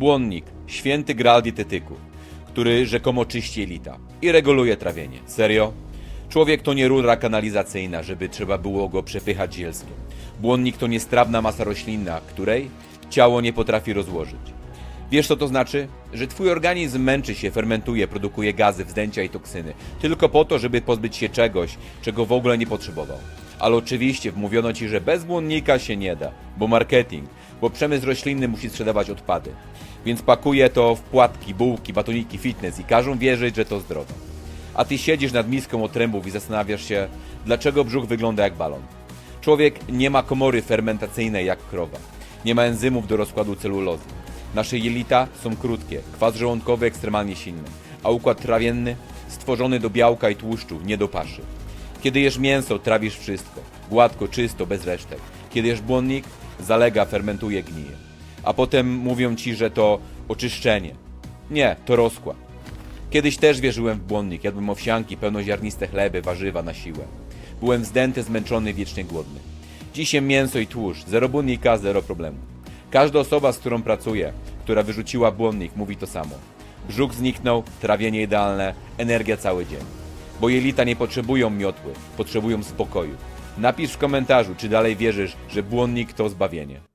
Błonnik, święty graal dietetyków, który rzekomo czyści jelita i reguluje trawienie. Serio? Człowiek to nie rura kanalizacyjna, żeby trzeba było go przepychać zielskiem. Błonnik to niestrawna masa roślinna, której ciało nie potrafi rozłożyć. Wiesz co to znaczy? Że twój organizm męczy się, fermentuje, produkuje gazy, wzdęcia i toksyny. Tylko po to, żeby pozbyć się czegoś, czego w ogóle nie potrzebował. Ale oczywiście wmówiono ci, że bez błonnika się nie da, bo marketing, bo przemysł roślinny musi sprzedawać odpady. Więc pakuje to w płatki, bułki, batoniki, fitness i każą wierzyć, że to zdrowe. A ty siedzisz nad miską otrębów i zastanawiasz się, dlaczego brzuch wygląda jak balon. Człowiek nie ma komory fermentacyjnej jak krowa. Nie ma enzymów do rozkładu celulozy. Nasze jelita są krótkie, kwas żołądkowy ekstremalnie silny, a układ trawienny stworzony do białka i tłuszczu, nie do paszy. Kiedy jesz mięso, trawisz wszystko. Gładko, czysto, bez resztek. Kiedy jesz błonnik, zalega, fermentuje, gnije. A potem mówią ci, że to oczyszczenie. Nie, to rozkład. Kiedyś też wierzyłem w błonnik, jadłem owsianki, pełnoziarniste chleby, warzywa na siłę. Byłem zdęty, zmęczony, wiecznie głodny. Jem mięso i tłuszcz, zero błonnika, zero problemu. Każda osoba, z którą pracuję, która wyrzuciła błonnik, mówi to samo. Brzuch zniknął, trawienie idealne, energia cały dzień. Bo jelita nie potrzebują miotły, potrzebują spokoju. Napisz w komentarzu, czy dalej wierzysz, że błonnik to zbawienie.